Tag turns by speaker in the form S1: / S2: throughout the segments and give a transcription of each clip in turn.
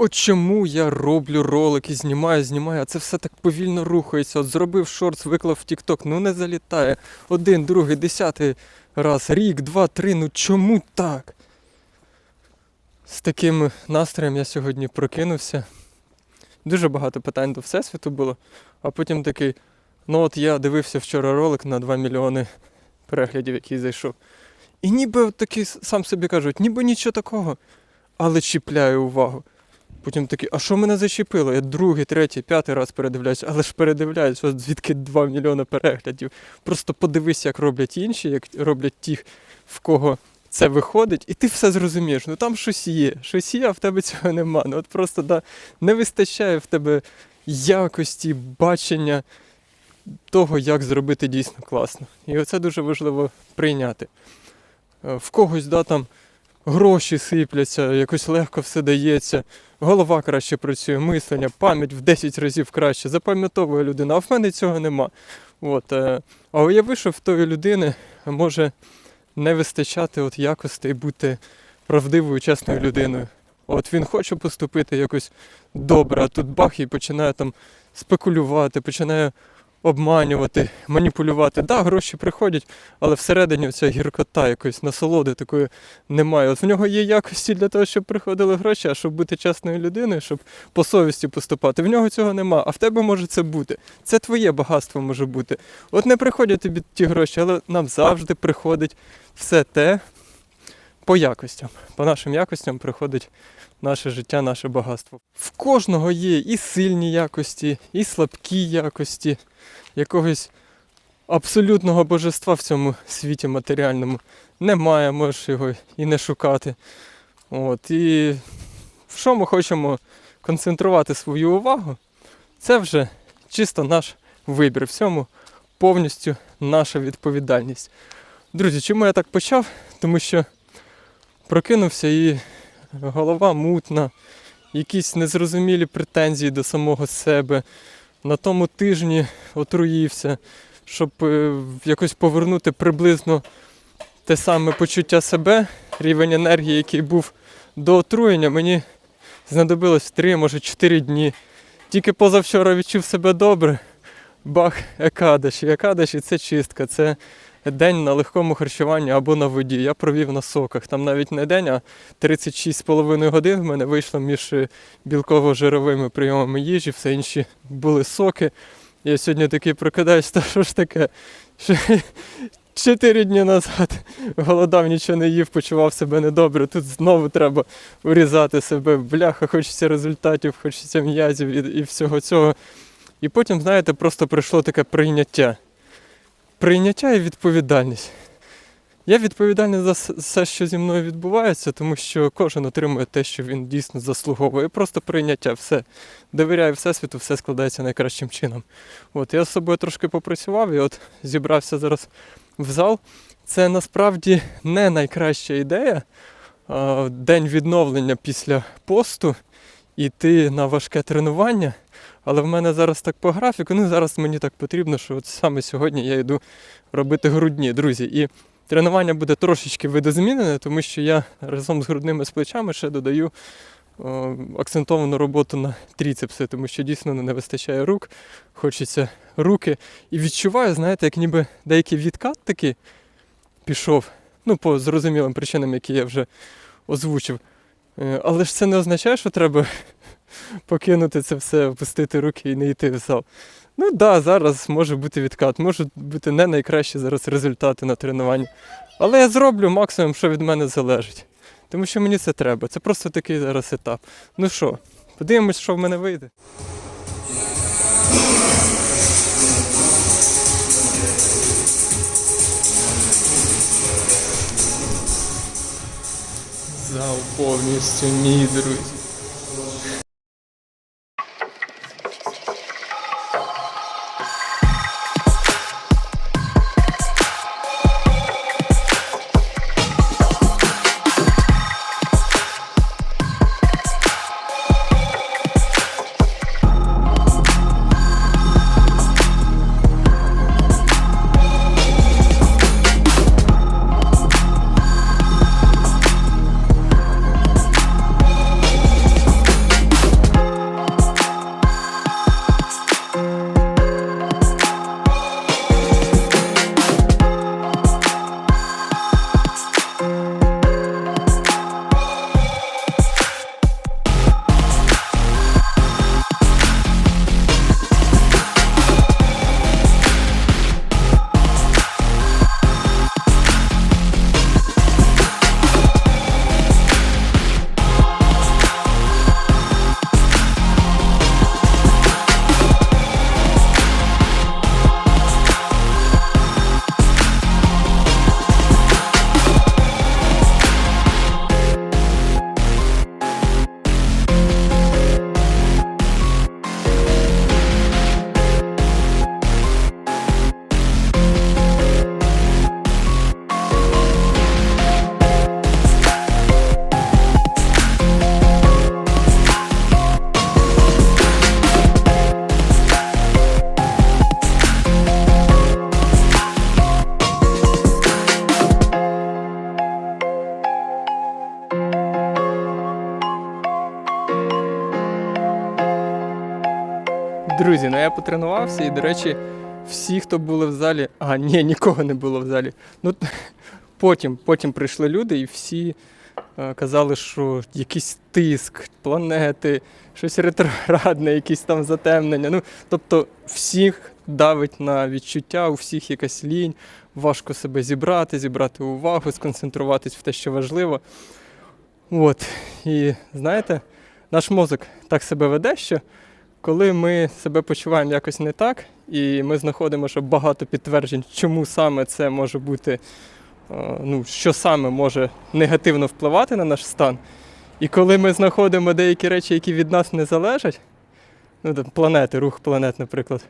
S1: От чому я роблю ролики, знімаю, знімаю, а це все так повільно рухається. От зробив шортс, виклав в TikTok, ну не залітає. Один, другий, десятий раз, рік, два, три. Ну чому так? З таким настроєм я сьогодні прокинувся. Дуже багато питань до Всесвіту було, а потім такий, ну от я дивився вчора ролик на 2 мільйони переглядів, який зайшов. І ніби такий сам собі кажуть, ніби нічого такого, але чіпляю увагу. Потім такий, а що мене зачепило? Я другий, третій, п'ятий раз передивляюсь, але ж передивляюсь, от звідки 2 мільйони переглядів. Просто подивись, як роблять інші, як роблять ті, в кого це виходить, і ти все зрозумієш. Ну там щось є, щось є, а в тебе цього нема. Ну от просто да, не вистачає в тебе якості, бачення того, як зробити дійсно класно. І оце дуже важливо прийняти. Е, В когось да, там гроші сипляться, якось легко все дається, голова краще працює, мислення, пам'ять в 10 разів краще, запам'ятовує людина, а в мене цього нема. От, е, а уяви, що в тої людини може не вистачати от якостей бути правдивою, чесною людиною. От він хоче поступити якось добре, а тут бах і починає там спекулювати, починає обманювати, маніпулювати. Да, гроші приходять, але всередині ця гіркота якоїсь насолоди такої немає. От в нього є якості для того, щоб приходили гроші, а щоб бути чесною людиною, щоб по совісті поступати. В нього цього нема, а в тебе може це бути. Це твоє багатство може бути. От не приходять тобі ті гроші, але нам завжди приходить все те по якостям. По нашим якостям приходить наше життя, наше багатство. В кожного є і сильні якості, і слабкі якості, якогось абсолютного божества в цьому світі матеріальному немає, можеш його і не шукати. От, і в що ми хочемо концентрувати свою увагу, це вже чисто наш вибір. В цьому повністю наша відповідальність. Друзі, чому я так почав? Тому що прокинувся і голова мутна, якісь незрозумілі претензії до самого себе. На тому тижні отруївся, щоб е, якось повернути приблизно те саме почуття себе, рівень енергії, який був до отруєння, мені знадобилось 3, може 4 дні. Тільки позавчора відчув себе добре. Бах, екадаші. Екадаші це чистка, це день на легкому харчуванні або на воді. Я провів на соках. Там навіть не день, а 36,5 годин в мене вийшло між е, білково-жировими прийомами їжі, все інші були соки. Я сьогодні такий прокидаюсь, та що ж таке? Чотири дні назад голодав, нічого не їв, почував себе недобре. Тут знову треба урізати себе. Бляха, хочеться результатів, хочеться м'язів і, і всього цього. І потім, знаєте, просто прийшло таке прийняття. Прийняття і відповідальність. Я відповідальний за все, що зі мною відбувається, тому що кожен отримує те, що він дійсно заслуговує. Просто прийняття, все. Довіряю Всесвіту, все складається найкращим чином. От я з собою трошки попрацював і от зібрався зараз в зал. Це насправді не найкраща ідея. День відновлення після посту, іти на важке тренування. Але в мене зараз так по графіку, ну зараз мені так потрібно, що от саме сьогодні я йду робити грудні, друзі. І тренування буде трошечки видозмінене, тому що я разом з грудними з плечами ще додаю о, акцентовану роботу на тріцепси, тому що дійсно не вистачає рук, хочеться руки. І відчуваю, знаєте, як ніби деякий відкат такий пішов. Ну, по зрозумілим причинам, які я вже озвучив. Е, Але ж це не означає, що треба покинути це все, опустити руки і не йти в зал. Ну так, да, зараз може бути відкат, можуть бути не найкращі зараз результати на тренуванні. Але я зроблю максимум, що від мене залежить. Тому що мені це треба. Це просто такий зараз етап. Ну що, подивимось, що в мене вийде. Зал повністю мій, друзі. Друзі, ну я потренувався і, до речі, всі, хто були в залі. А, ні, нікого не було в залі. Ну, потім, потім прийшли люди і всі е, казали, що якийсь тиск, планети, щось ретроградне, якісь там затемнення. Ну, тобто всіх давить на відчуття, у всіх якась лінь, важко себе зібрати, зібрати увагу, сконцентруватись в те, що важливо. От. І знаєте, наш мозок так себе веде, що коли ми себе почуваємо якось не так, і ми знаходимо, що багато підтверджень, чому саме це може бути, е, ну, що саме може негативно впливати на наш стан. І коли ми знаходимо деякі речі, які від нас не залежать, ну, там, планети, рух планет, наприклад,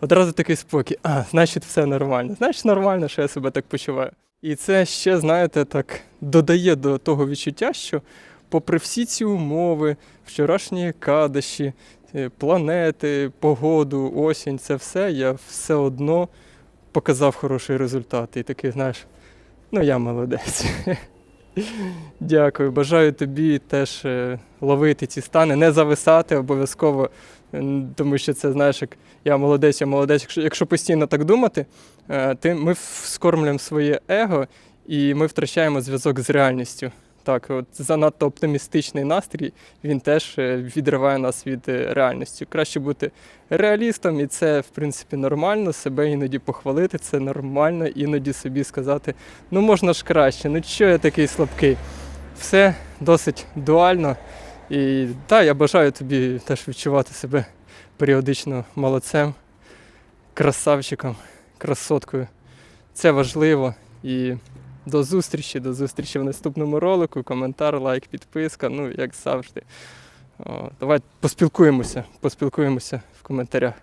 S1: одразу такий спокій, а, значить, все нормально. Значить, нормально, що я себе так почуваю. І це ще, знаєте, так додає до того відчуття, що попри всі ці умови, вчорашні кадиші, е, планети, погоду, осінь, це все, я все одно показав хороший результат. І такий, знаєш, ну я молодець. Дякую. Бажаю тобі теж е, ловити ці стани, не зависати обов'язково, тому що це, знаєш, як я молодець, я молодець. Якщо, якщо постійно так думати, е, ти, ми вскормлюємо своє его і ми втрачаємо зв'язок з реальністю. Так, от занадто оптимістичний настрій, він теж е, відриває нас від е, реальності. Краще бути реалістом, і це, в принципі, нормально. Себе іноді похвалити, це нормально, іноді собі сказати, ну можна ж краще, ну чого я такий слабкий. Все досить дуально. І так, я бажаю тобі теж відчувати себе періодично молодцем, красавчиком, красоткою. Це важливо. І до зустрічі, до зустрічі в наступному ролику. Коментар, лайк, підписка. Ну, як завжди. О, давай поспілкуємося, поспілкуємося в коментарях.